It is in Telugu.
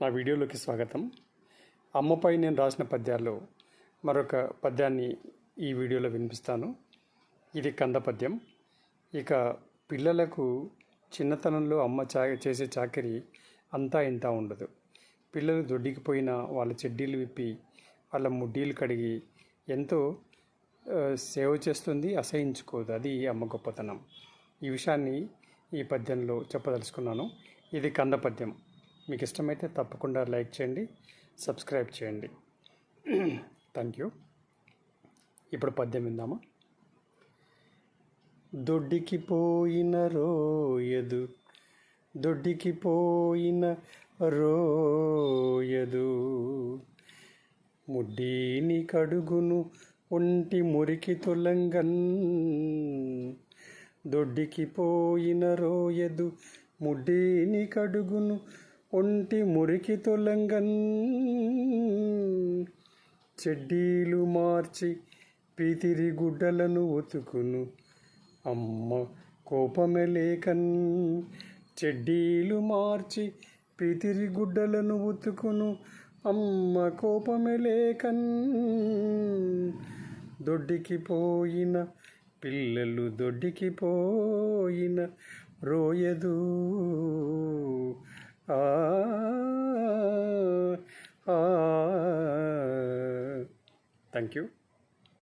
నా వీడియోలోకి స్వాగతం. అమ్మపై నేను రాసిన పద్యాల్లో మరొక పద్యాన్ని ఈ వీడియోలో వినిపిస్తాను. ఇది కంద పద్యం. ఇక పిల్లలకు చిన్నతనంలో అమ్మ చా చేసే చాకరీ అంతా ఇంత ఉండదు. పిల్లలు దొడ్డికిపోయిన వాళ్ళ చెడ్డీలు విప్పి వాళ్ళ ముడ్డీలు కడిగి ఎంతో సేవ చేస్తుంది అసహించుకోదు. అది అమ్మ గొప్పతనం. ఈ విషయాన్ని ఈ పద్యంలో చెప్పదలుచుకున్నాను. ఇది కంద పద్యం. మీకు ఇష్టమైతే తప్పకుండా లైక్ చేయండి సబ్స్క్రైబ్ చేయండి. థ్యాంక్ యూ ఇప్పుడు పద్యం విందామా? దొడ్డికి పోయిన రోయదు దొడ్డికి పోయిన రోయదు. ముడ్డీని కడుగును ఒంటి మురికి తొలంగన్. దొడ్డికి పోయిన రోయదు ముడ్డీని కడుగును ఒంటి మురికి తొలంగన్ చెడ్డీలు మార్చి పీతిరి గుడ్డలను ఒతుకును అమ్మ కోపమే లేకన్. చెడ్డీలు మార్చి పీతిరి గుడ్డలను ఉతుకును అమ్మ కోపమే లేకన్. దొడ్డికి పోయిన పిల్లలు దొడ్డికి పోయిన రోయదు. Thank you